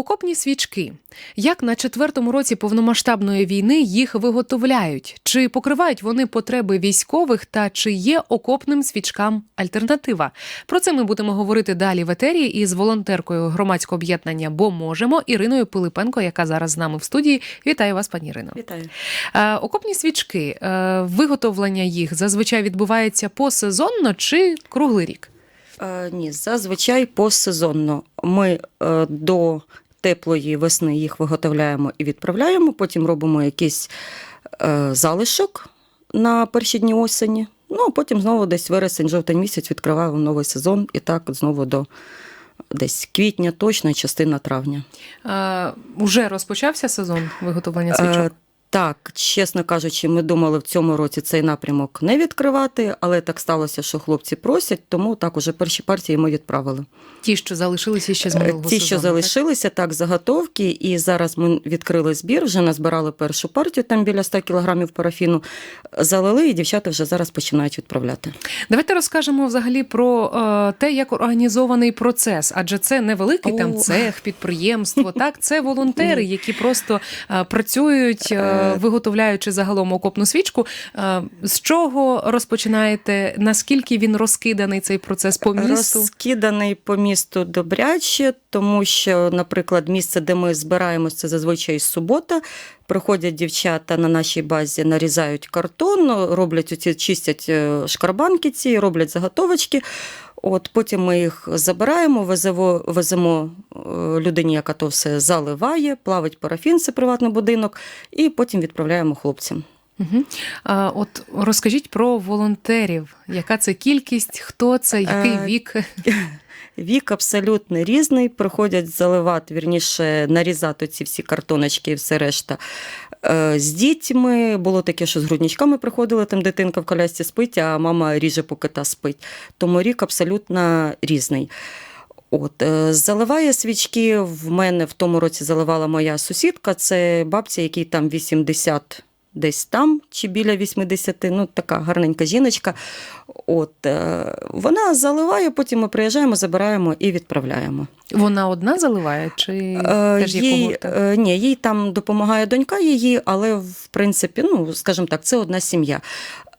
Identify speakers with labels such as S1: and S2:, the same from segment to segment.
S1: Окопні свічки. Як на четвертому році повномасштабної війни їх виготовляють? Чи покривають вони потреби військових та чи є окопним свічкам альтернатива? Про це ми будемо говорити далі в етері із волонтеркою громадського об'єднання Бо можемо Іриною Пилипенко, яка зараз з нами в студії. Вітаю вас, пані Ірино.
S2: Вітаю.
S1: Е, Окопні свічки, е, виготовлення їх зазвичай відбувається посезонно чи круглий рік?
S2: Е, ні, зазвичай посезонно. Ми до теплої весни їх виготовляємо і відправляємо, потім робимо якийсь е, залишок на перші дні осені. Ну, а потім знову десь вересень, жовтень місяць відкриваємо новий сезон і так знову до десь квітня, точно частина травня.
S1: Е, Уже розпочався сезон виготовлення свічок?
S2: Е, Так, чесно кажучи, ми думали в цьому році цей напрямок не відкривати, але так сталося, що хлопці просять, тому так уже перші партії ми відправили.
S1: Ті, що залишилися ще з
S2: Е,
S1: минулого
S2: Ті,
S1: сезону.
S2: що
S1: так?
S2: залишилися, так, заготовки, і зараз ми відкрили збір, вже назбирали першу партію, там біля 100 кілограмів парафіну, залили, і дівчата вже зараз починають відправляти.
S1: Давайте розкажемо взагалі про е, те, як організований процес, адже це не великий там цех, підприємство. Так, це волонтери, які просто е, працюють, е,
S2: Е.
S1: виготовляючи загалом окопну свічку. Е, з чого розпочинаєте? Наскільки він розкиданий цей процес по місту?
S2: Розкиданий по місту добряче, тому що, наприклад, місце, де ми збираємося, це зазвичай субота. Приходять дівчата на нашій базі, нарізають картон, роблять оці, чистять е, шкарбанки ці, роблять заготовочки. От потім ми їх забираємо, веземо, веземо людині, яка то все заливає, плавить парафін, це приватний будинок, і потім відправляємо хлопцям.
S1: Угу. А, от розкажіть про волонтерів. Яка це кількість? Хто це? Який
S2: Е,
S1: вік?
S2: Вік абсолютно різний. Приходять заливати, вірніше, нарізати ці всі картоночки і все решта. Е, З дітьми було таке, що з грудничками приходили, там дитинка в колясці спить, а мама ріже, поки та спить. Тому рік абсолютно різний. От, е, заливає свічки. В мене в тому році заливала моя сусідка. Це бабця, якій там 80 десь там, чи біля 80, ну така гарненька жіночка. От, е, вона заливає, потім ми приїжджаємо, забираємо і відправляємо.
S1: Вона одна заливає? Чи
S2: Е,
S1: теж є
S2: їй, е, ні, їй там допомагає донька її, але в принципі, ну скажімо так, це одна сім'я.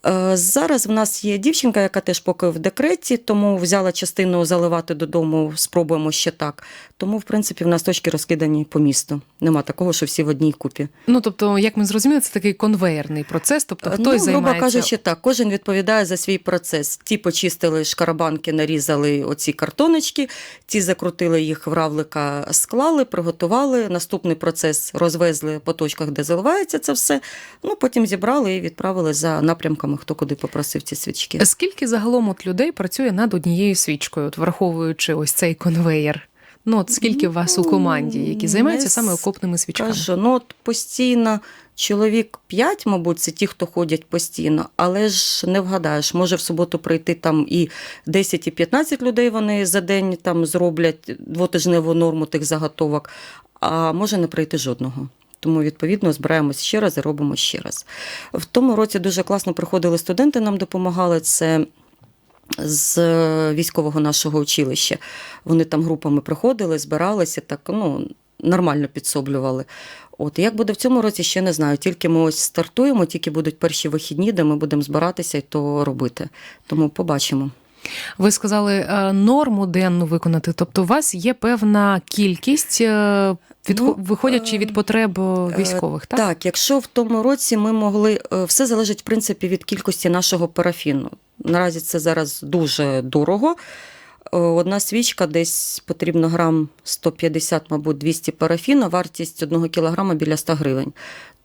S2: Е, Зараз в нас є дівчинка, яка теж поки в декреті, тому взяла частину заливати додому, спробуємо ще так. Тому, в принципі, в нас точки розкидані по місту. Нема такого, що всі в одній купі.
S1: Ну тобто, як ми зрозуміли, це такий конвейерний процес. Тобто, хтось
S2: ну, грубо
S1: займається
S2: кажучи, так, кожен відповідає за свій процес. Ті почистили шкарабанки, нарізали оці картоночки, ті закрутили їх в равлика, склали, приготували. Наступний процес розвезли по точках, де заливається це все. Ну, потім зібрали і відправили за напрямками, хто куди попросив ці свічки.
S1: Скільки загалом от людей працює над однією свічкою, от враховуючи ось цей конвеєр? Ну, от скільки вас у команді, які займаються
S2: Не
S1: саме окопними свічками?
S2: Кажу, ну от постійно чоловік 5, мабуть, це ті, хто ходять постійно, але ж не вгадаєш, може в суботу прийти там і 10, і 15 людей вони за день там зроблять двотижневу норму тих заготовок, а може не прийти жодного. Тому, відповідно, збираємось ще раз і робимо ще раз. В тому році дуже класно приходили студенти, нам допомагали. Це з військового нашого училища. Вони там групами приходили, збиралися, так ну, нормально підсоблювали. От як буде в цьому році, ще не знаю. Тільки ми ось стартуємо, тільки будуть перші вихідні, де ми будемо збиратися і то робити. Тому побачимо.
S1: Ви сказали е, норму денну виконати. Тобто, у вас є певна кількість, е, від,
S2: Ну,
S1: виходячи від потреб е,
S2: Е,
S1: військових, так?
S2: Так, якщо в тому році ми могли, е, все залежить в принципі від кількості нашого парафіну. Наразі це зараз дуже дорого. Е, Одна свічка десь потрібно грам 150, мабуть, 200 парафіну, вартість одного кілограма біля 100 гривень.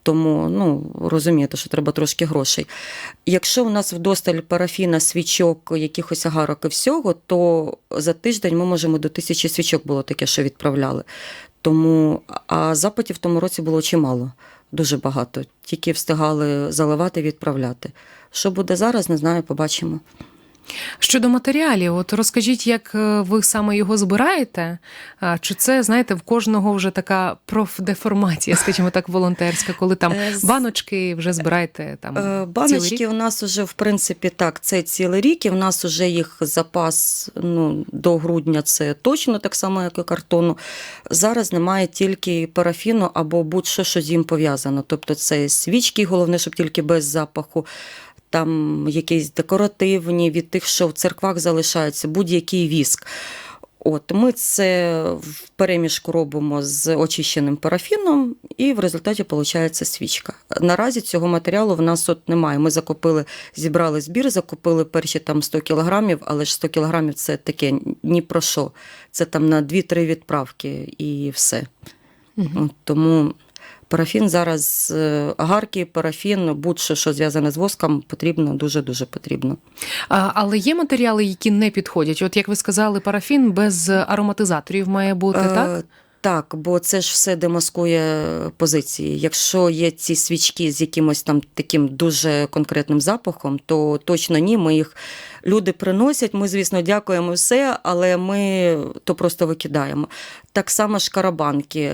S2: Тому ну, розумієте, що треба трошки грошей. Якщо у нас вдосталь парафіна, свічок, якихось агарок і всього, то за тиждень ми можемо до тисячі свічок було таке, що відправляли. Тому, а запитів в тому році було чимало, дуже багато. Тільки встигали заливати, відправляти. Що буде зараз, не знаю, побачимо.
S1: Щодо матеріалів, от розкажіть, як е, ви саме його збираєте? Чи це, знаєте, в кожного вже така профдеформація, скажімо так, волонтерська, коли там
S2: Е,
S1: баночки вже збираєте там
S2: Е,
S1: цілий рік?
S2: Баночки у нас вже, в принципі, так, це цілий рік, і в нас вже їх запас ну, до грудня це точно так само, як і картону. Зараз немає тільки парафіну або будь-що, що з ним пов'язано. Тобто це свічки, головне, щоб тільки без запаху. Там якісь декоративні від тих, що в церквах залишаються, будь-який віск. От ми це в перемішку робимо з очищеним парафіном, і в результаті виходить свічка. Наразі цього матеріалу в нас от немає. Ми закупили, зібрали збір, закупили перші там 100 кілограмів, але ж 100 кілограмів це таке ні про що. Це там на 2-3 відправки і все. От, тому парафін зараз, е, агарки, парафін, будь-що, що зв'язане з воском, потрібно, дуже-дуже потрібно.
S1: А, але є матеріали, які не підходять. От як ви сказали, парафін без ароматизаторів має бути,
S2: Е,
S1: так?
S2: Так, бо це ж все демаскує позиції. Якщо є ці свічки з якимось там таким дуже конкретним запахом, то точно ні. Ми їх люди приносять. Ми, звісно, дякуємо все, але ми то просто викидаємо. Так само шкарабанки.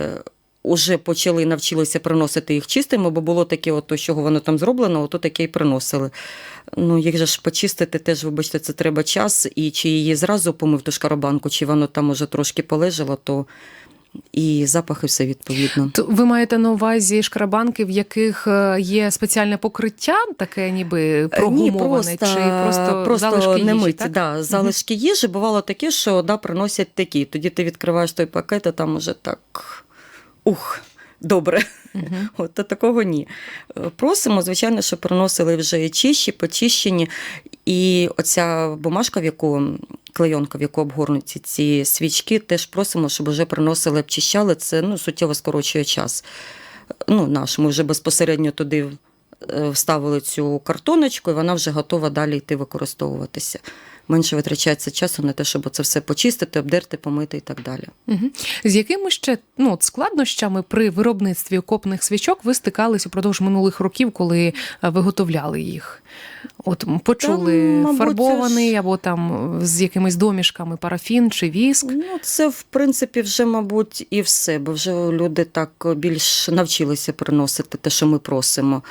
S2: Уже почали навчилися приносити їх чистими, бо було таке, от, то, чого воно там зроблено, ото таке і приносили. Ну, їх же ж почистити теж, вибачте, це треба час. І чи її зразу помив ту шкарабанку, чи воно там уже трошки полежало, то і запахи все відповідно.
S1: То ви маєте на увазі шкрабанки, в яких е, є спеціальне покриття, таке ніби прогумоване,
S2: Ні, просто,
S1: чи просто,
S2: просто
S1: залишки
S2: не
S1: їжі, так?
S2: да, залишки їжі. Бувало таке, що да, приносять такі. Тоді ти відкриваєш той пакет, а там уже так ух, добре.
S1: Мгм.
S2: От, то такого ні. Е, Просимо, звичайно, що приносили вже і чищі, почищені. І оця бумажка, в яку клейонка, в яку обгорнуті ці свічки, теж просимо, щоб вже приносили, обчищали. Це ну, суттєво скорочує час. Ну, наш. Ми вже безпосередньо туди е, вставили цю картоночку, і вона вже готова далі йти використовуватися. Менше витрачається часу на те, щоб це все почистити, обдерти, помити і так далі.
S1: Мгм. З якими ще ну, от складнощами при виробництві окопних свічок ви стикались упродовж минулих років, коли е, виготовляли їх? От почули
S2: Там, мабуть,
S1: фарбований або там з якимись домішками парафін чи віск.
S2: Ну, це, в принципі, вже, мабуть, і все, бо вже люди так більш навчилися приносити те, що ми просимо.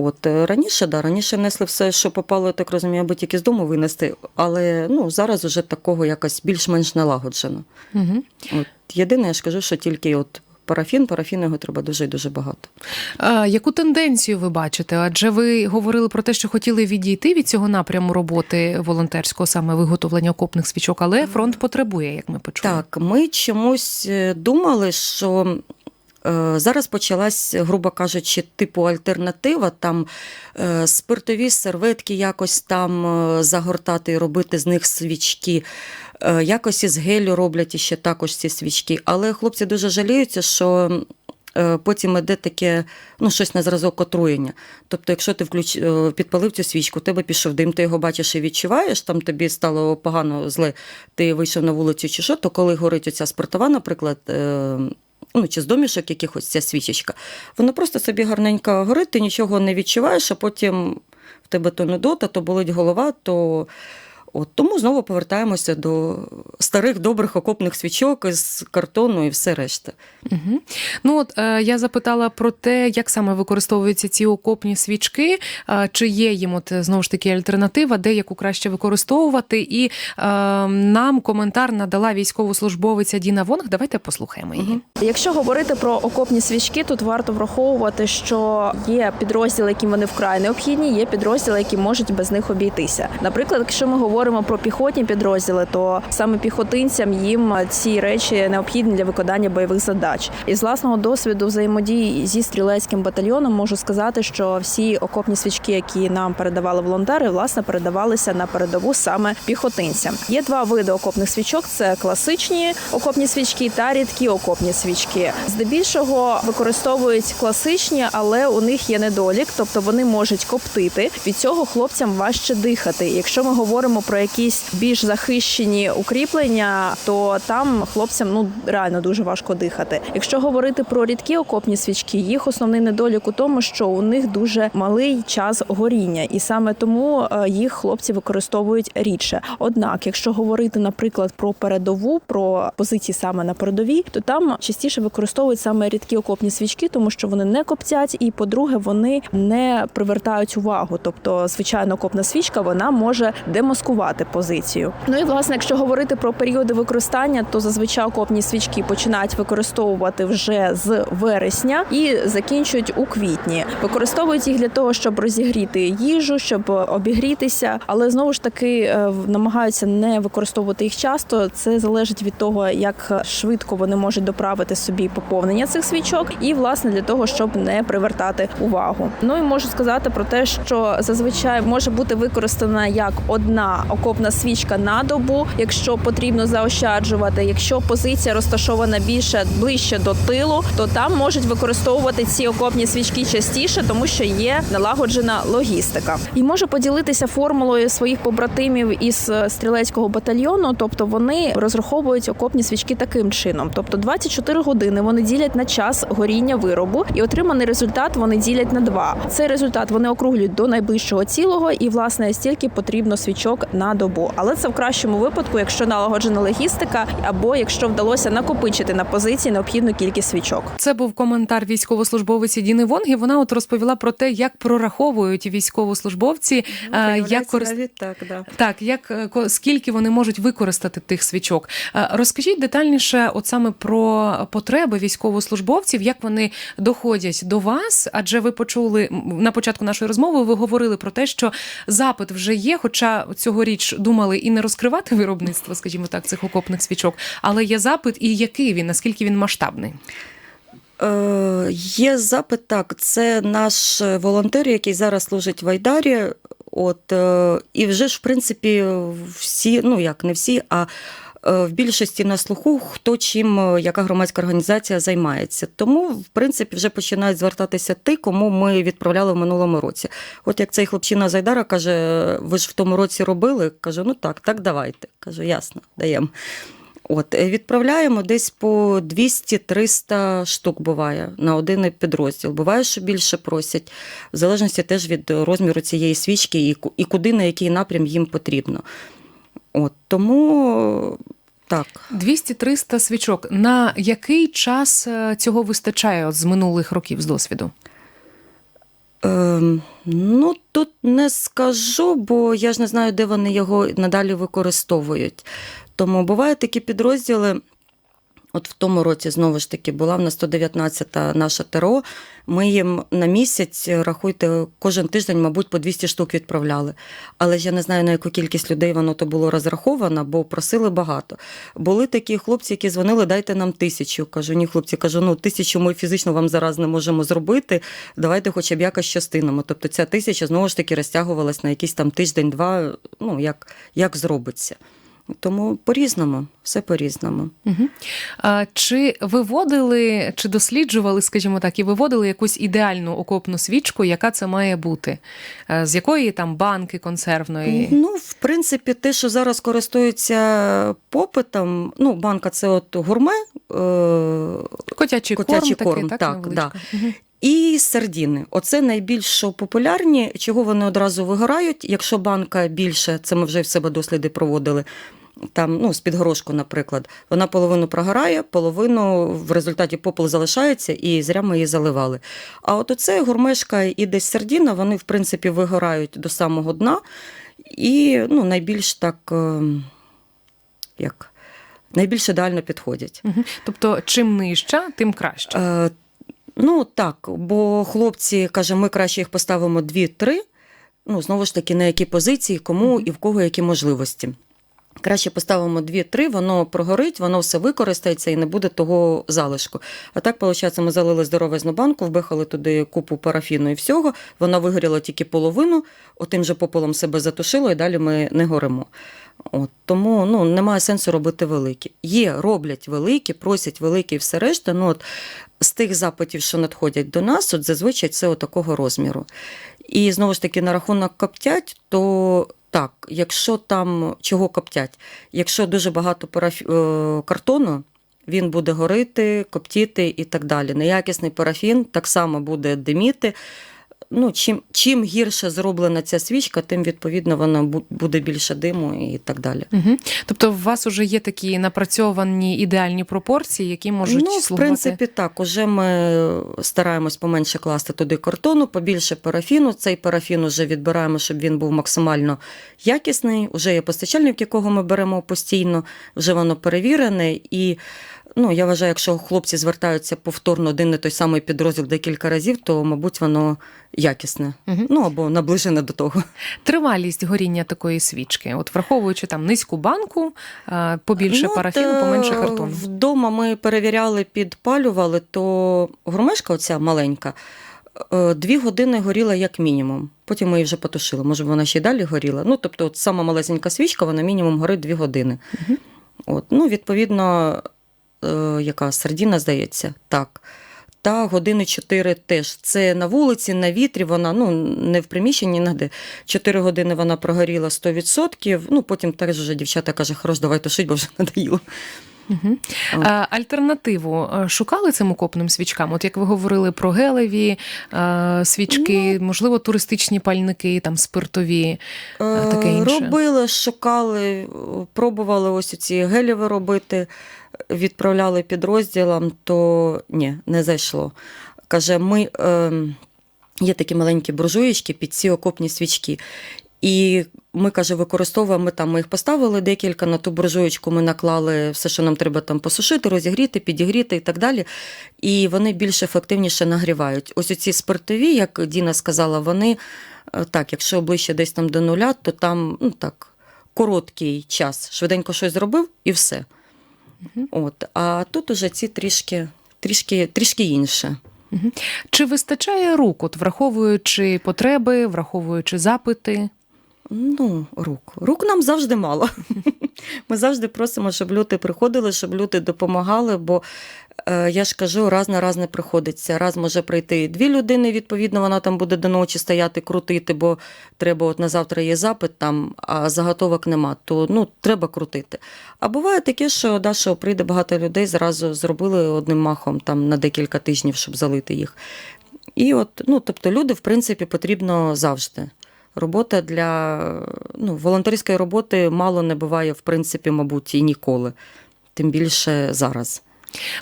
S2: От е, раніше, да, раніше несли все, що попало, я так розумію, аби тільки з дому винести, але ну, зараз вже такого якось більш-менш налагоджено.
S1: Угу.
S2: От, єдине, я ж кажу, що тільки от парафін, парафін його треба дуже і дуже багато.
S1: А, яку тенденцію ви бачите? Адже ви говорили про те, що хотіли відійти від цього напряму роботи волонтерського, саме виготовлення окопних свічок, але фронт потребує, як ми почули.
S2: Так, ми чомусь е, думали, що зараз почалась, грубо кажучи, типу альтернатива, там е, спиртові серветки якось там е, загортати і робити з них свічки. Е, Якось із гелю роблять іще також ці свічки. Але хлопці дуже жаліються, що е, потім іде таке, ну, щось на зразок отруєння. Тобто, якщо ти включ... е, підпалив цю свічку, тебе пішов дим, ти його бачиш і відчуваєш, там тобі стало погано зле, ти вийшов на вулицю чи що, то коли горить оця спиртова, наприклад, е, ну, чи з домішок якихось ця свічечка, вона просто собі гарненько горить, ти нічого не відчуваєш, а потім в тебе то нудота, то болить голова, то. От тому знову повертаємося до старих добрих окопних свічок із картону і все решта.
S1: Угу. Ну от е, я запитала про те, як саме використовуються ці окопні свічки, е, чи є їм от е, знову ж таки альтернатива, де яку краще використовувати. І е, нам коментар надала військовослужбовиця Діна Вонг. Давайте послухаємо її.
S2: Мгм.
S3: Якщо говорити про окопні свічки, тут варто враховувати, що є підрозділи, яким вони вкрай необхідні, є підрозділи, які можуть без них обійтися. Наприклад, якщо ми говоримо про піхотні підрозділи, то саме піхотинцям їм ці речі необхідні для виконання бойових задач. І з власного досвіду взаємодії зі стрілецьким батальйоном можу сказати, що всі окопні свічки, які нам передавали волонтери, власне передавалися на передову саме піхотинцям. Є два види окопних свічок: це класичні окопні свічки та рідкі окопні свічки. Здебільшого використовують класичні, але у них є недолік, тобто вони можуть коптити. Від цього хлопцям важче дихати. Якщо ми говоримо про якісь більш захищені укріплення, то там хлопцям ну реально дуже важко дихати. Якщо говорити про рідкі окопні свічки, їх основний недолік у тому, що у них дуже малий час горіння, і саме тому е, їх хлопці використовують рідше. Однак, якщо говорити, наприклад, про передову, про позиції саме на передовій, то там частіше використовують саме рідкі окопні свічки, тому що вони не коптять, і по-друге, вони не привертають увагу. Тобто, звичайно, окопна свічка вона може демаскувати позицію. Ну і власне, якщо говорити про періоди використання, то зазвичай окопні свічки починають використовувати вже з вересня і закінчують у квітні. Використовують їх для того, щоб розігріти їжу, щоб обігрітися, але знову ж таки е, намагаються не використовувати їх часто. Це залежить від того, як швидко вони можуть доправити собі поповнення цих свічок, і власне для того, щоб не привертати увагу. Ну і можу сказати про те, що зазвичай може бути використана як одна окопна свічка на добу, якщо потрібно заощаджувати. Якщо позиція розташована більше ближче до тилу, то там можуть використовувати ці окопні свічки частіше, тому що є налагоджена логістика. І можу поділитися формулою своїх побратимів із е, стрілецького батальйону. Тобто вони розраховують окопні свічки таким чином: тобто 24 години вони ділять на час горіння виробу, і отриманий результат вони ділять на два. Цей результат вони округлюють до найближчого цілого, і власне стільки потрібно свічок на добу. Але це в кращому випадку, якщо налагоджена логістика, або якщо вдалося накопичити на позиції необхідну кількість свічок.
S1: Це був коментар військовослужбовиці Діни Вонги. Вона от розповіла про те, як прораховують військовослужбовці, е, як
S2: навіть так, да.
S1: Так, як е, ко- скільки вони можуть використати тих свічок? Е, Розкажіть детальніше, от саме про потреби військовослужбовців, як вони доходять до вас? Адже ви почули на початку нашої розмови, ви говорили про те, що запит вже є, хоча цьогоріч думали і не розкривати виробництво, скажімо так, цих окопних свічок, але є запит, і який він, наскільки він масштабний?
S2: Е, є запит, так. Це наш волонтер, який зараз служить в Айдарі. От, е, і вже ж, в принципі, всі, ну як не всі, а в більшості на слуху, хто чим, е, яка громадська організація займається. Тому, в принципі, вже починають звертатися ті, кому ми відправляли в минулому році. От як цей хлопчина з Айдара каже, ви ж в тому році робили? Кажу, ну так, так давайте. Кажу, ясно, даємо. От, е, відправляємо десь по 200-300 штук буває на один підрозділ. Буває, що більше просять, в залежності теж від розміру цієї свічки і, і куди на який напрям їм потрібно. От, тому так.
S1: 200-300 свічок. На який час е, цього вистачає от з минулих років з досвіду?
S2: Ем, ну, тут не скажу, бо я ж не знаю, де вони його надалі використовують. Тому бувають такі підрозділи. От в тому році знову ж таки була в нас 119-та наша ТРО. Ми їм на місяць, рахуйте, кожен тиждень, мабуть, по 200 штук відправляли. Але ж я не знаю, на яку кількість людей воно то було розраховано, бо просили багато. Були такі хлопці, які дзвонили, дайте нам тисячу. Кажу, ні, хлопці, кажу, ну тисячу ми фізично вам зараз не можемо зробити. Давайте хоча б якось частинами. Тобто ця тисяча знову ж таки розтягувалась на якийсь там тиждень-два, ну як, як зробиться. Тому по-різному, все по-різному.
S1: Угу. А, чи виводили, чи досліджували, скажімо так, і виводили якусь ідеальну окопну свічку, яка це має бути? Е, З якої там банки консервної?
S2: Ну, в принципі, те, що зараз користується попитом, ну, банка це от гурме е-
S1: Котячий,
S2: котячий
S1: корм,
S2: корм,
S1: такий, так,
S2: так,
S1: невеличко.
S2: І сардіни. Оце найбільш популярні, чого вони одразу вигорають. Якщо банка більше, це ми вже в себе досліди проводили. Там, ну, з-під горошку, наприклад, вона половину прогорає, половину в результаті попел залишається, і зря ми її заливали. А от оце гурмешка і десь сардіна, вони, в принципі, вигорають до самого дна. І ну, найбільш так, е, як, найбільш ідеально підходять.
S1: Мгм. Тобто, чим нижча, тим краще.
S2: Е, ну так, бо хлопці каже, ми краще їх поставимо дві-три. Ну, знову ж таки, на які позиції, кому і в кого які можливості. Краще поставимо дві-три, воно прогорить, воно все використається і не буде того залишку. А так, виходить, ми залили здоровезну банку, вбихали туди купу парафіну і всього. Вона вигоріла тільки половину, отим же попелом себе затушило, і далі ми не горимо. От, тому ну, немає сенсу робити великі. Є, роблять великі, просять великі і все решта. Ну, от, з тих запитів, що надходять до нас, от зазвичай це такого розміру. І знову ж таки, на рахунок коптять, то так, якщо там чого коптять, якщо дуже багато парафі... е, картону, він буде горити, коптіти і так далі. Неякісний парафін так само буде диміти. Ну, чим, чим гірше зроблена ця свічка, тим відповідно вона буде більше диму і так далі.
S1: Угу. Тобто, у вас вже є такі напрацьовані ідеальні пропорції, які можуть
S2: ну, в принципі, так. Уже ми стараємось поменше класти туди картону, побільше парафіну. Цей парафін уже відбираємо, щоб він був максимально якісний. Уже є постачальник, якого ми беремо постійно, вже воно перевірене. І ну, я вважаю, якщо хлопці звертаються повторно один і той самий підрозділ декілька разів, то, мабуть, воно якісне.
S1: Мгм.
S2: Ну або наближене до того.
S1: Тривалість горіння такої свічки, от враховуючи там низьку банку, е, побільше
S2: Ну,
S1: парафіну, поменше картону.
S2: Вдома ми перевіряли, підпалювали, то громешка оця маленька, е, дві години горіла як мінімум. Потім ми її вже потушили. Може, вона ще й далі горіла. Ну, тобто, от сама малесенька свічка, вона мінімум горить дві години.
S1: Мгм.
S2: От, ну, відповідно, яка сардіна, здається, так. Та години 4 теж. Це на вулиці, на вітрі, вона ну, не в приміщенні, ніде. 4 години вона прогоріла 100%. Ну, потім теж вже дівчата каже, хорош, давай тушить, бо вже надоїло.
S1: Угу. Альтернативу е, шукали цим окопним свічкам? От як ви говорили про гелеві е, свічки, можливо, туристичні пальники, там спиртові. Таке інше.
S2: Робили, шукали, пробували ось ці гелєві робити, відправляли підрозділам, то ні, не зайшло. Каже, ми е, є такі маленькі буржуєчки під ці окопні свічки. І ми, каже, використовуємо, там ми їх поставили декілька, на ту буржуєчку ми наклали все, що нам треба там посушити, розігріти, підігріти і так далі. І вони більш ефективніше нагрівають. Ось ці спиртові, як Діна сказала, вони е, так, якщо ближче десь там до нуля, то там ну так, короткий час. Швиденько щось зробив і все.
S1: Мгм.
S2: От. А тут уже ці трішки, трішки, трішки інше.
S1: Чи вистачає рук, от враховуючи потреби, враховуючи запити?
S2: Ну, рук. Рук нам завжди мало. Ми завжди просимо, щоб люди приходили, щоб люди допомагали, бо я ж кажу, раз на раз не приходиться. Раз може прийти дві людини, відповідно, вона там буде до ночі стояти, крутити, бо треба, от на завтра є запит, там, а заготовок нема, то ну, треба крутити. А буває таке, що, да, що прийде багато людей, зразу зробили одним махом там, на декілька тижнів, щоб залити їх. І от, ну, тобто люди, в принципі, потрібно завжди. Робота для ну, волонтерської роботи мало не буває, в принципі, мабуть, і ніколи. Тим більше зараз.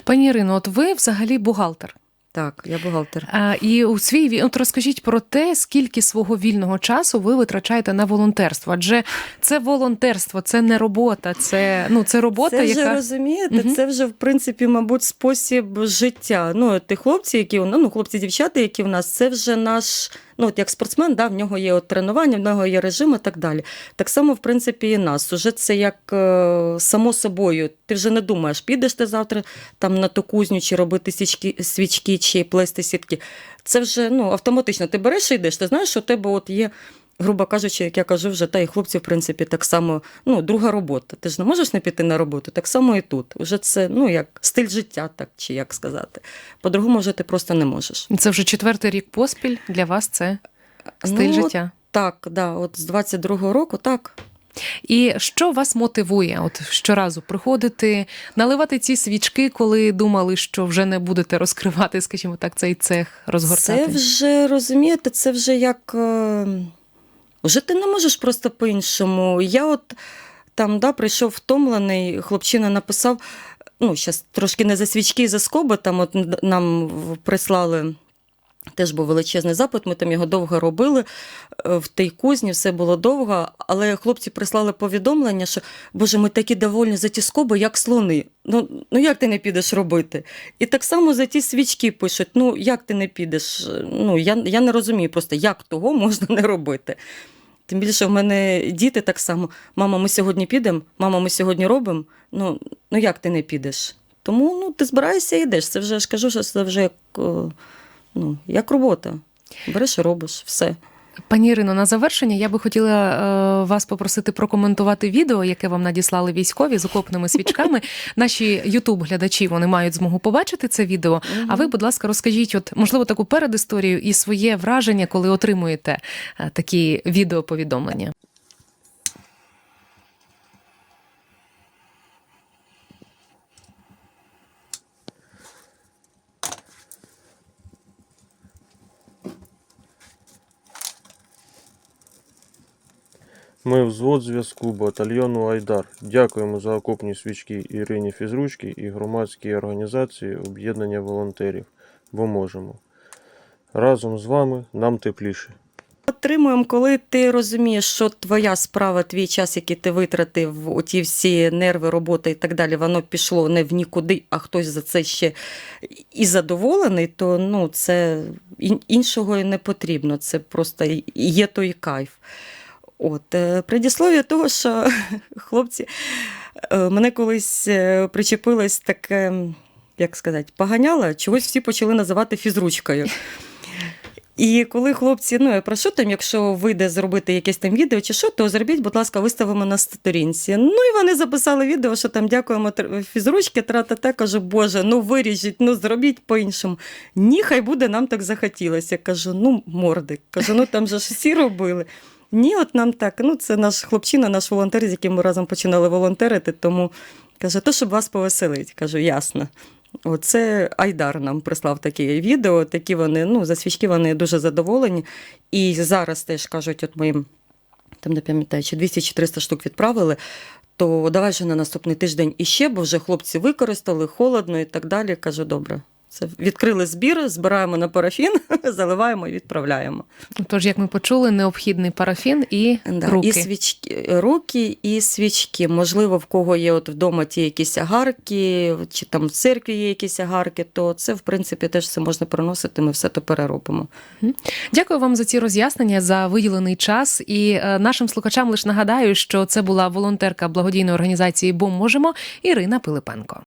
S1: Пані Ірино, от ви взагалі бухгалтер.
S2: Так, я бухгалтер.
S1: А, і у свій ві- от розкажіть про те, скільки свого вільного часу ви витрачаєте на волонтерство. Адже це волонтерство, це не робота, це ну це робота,
S2: це вже
S1: яка
S2: розумієте,
S1: Мгм.
S2: це вже в принципі, мабуть, спосіб життя. Ну, ті хлопці, які ну, хлопці-дівчата, які в нас, це вже наш. Ну, от як спортсмен, да, в нього є от тренування, в нього є режим і так далі. Так само, в принципі, і нас. Уже це як е, само собою. Ти вже не думаєш, підеш ти завтра там на ту кузню, чи робити свічки, свічки, чи плести сітки. Це вже ну, автоматично. Ти береш і йдеш. Ти знаєш, що у тебе от є. Грубо кажучи, як я кажу, вже та і хлопці, в принципі, так само, ну, друга робота. Ти ж не можеш не піти на роботу, так само і тут. Уже це ну, як стиль життя, так чи як сказати. По-другому вже ти просто не можеш.
S1: це вже четвертий рік поспіль. Для вас це стиль
S2: Ну,
S1: життя.
S2: Так, да, от з 22-го року, так.
S1: І що вас мотивує? От щоразу приходити, наливати ці свічки, коли думали, що вже не будете розкривати, скажімо так, цей цех розгортати.
S2: Це вже розумієте, це вже як. Е, Вже ти не можеш просто по-іншому. Я от там да, прийшов втомлений, хлопчина написав, ну, зараз трошки не за свічки, за скоби, там от нам прислали. Теж був величезний запит, ми там його довго робили е, в тій кузні, все було довго, але хлопці прислали повідомлення, що Боже, ми такі довольні за ті скоби, як слони. Ну, ну як ти не підеш робити? І так само за ті свічки пишуть: ну як ти не підеш? Ну, я, я не розумію просто, як того можна не робити. Тим більше в мене діти так само: мама, ми сьогодні підемо, мама, ми сьогодні робимо. Ну, ну як ти не підеш? Тому ну, ти збираєшся і йдеш. Це вже я ж кажу, що це вже як, е, ну, як робота. Береш і робиш все.
S1: Пані Ірино, на завершення я би хотіла е, вас попросити прокоментувати відео, яке вам надіслали військові з окопними свічками. Наші ютуб-глядачі вони мають змогу побачити це відео. А ви, будь ласка, розкажіть, от можливо, таку передісторію і своє враження, коли отримуєте е, такі відеоповідомлення.
S4: Ми взвод зв'язку батальйону Айдар. Дякуємо за окопні свічки Ірині Фізручки і громадській організації об'єднання волонтерів. Бо можемо. Разом з вами нам тепліше.
S2: Отримуємо, коли ти розумієш, що твоя справа, твій час, який ти витратив, оті всі нерви, роботи і так далі, воно пішло не в нікуди, а хтось за це ще і задоволений, то ну, це іншого і не потрібно. Це просто є той кайф. От, е, предіслов'я того, що хлопці, е, мене колись е, причепилось таке, як сказати, поганяло, чогось всі почали називати фізручкою. І коли хлопці, ну я прошу там, якщо вийде зробити якесь там відео чи що, то зробіть, будь ласка, виставимо на сторінці. Ну і вони записали відео, що там дякуємо фізручки, тра-та-та. Кажу, Боже, ну виріжіть, ну зробіть по-іншому. Ні, хай буде, нам так захотілося. Я Кажу, ну морди. Кажу, ну там же ж всі робили. Ні, от нам так. Ну, це наш хлопчина, наш волонтер, з яким ми разом починали волонтерити. Тому каже, то щоб вас повеселить. Кажу, ясно. Оце Айдар нам прислав таке відео. Такі вони, ну, за свічки вони дуже задоволені. І зараз теж кажуть, от ми там не пам'ятаю, чи 200 чи 300 штук відправили. То давай вже на наступний тиждень іще, бо вже хлопці використали, холодно і так далі. Кажу, добре. Це відкрили збір, збираємо на парафін, заливаємо і відправляємо.
S1: Тож, як ми почули, необхідний парафін і
S2: Да,
S1: руки.
S2: І свічки, руки і свічки. Можливо, в кого є от вдома ті якісь агарки, чи там в церкві є якісь агарки, то це, в принципі, теж все можна приносити, ми все то переробимо.
S1: Дякую вам за ці роз'яснення за виділений час. І е, нашим слухачам лише нагадаю, що це була волонтерка благодійної організації Бо можемо Ірина Пилипенко.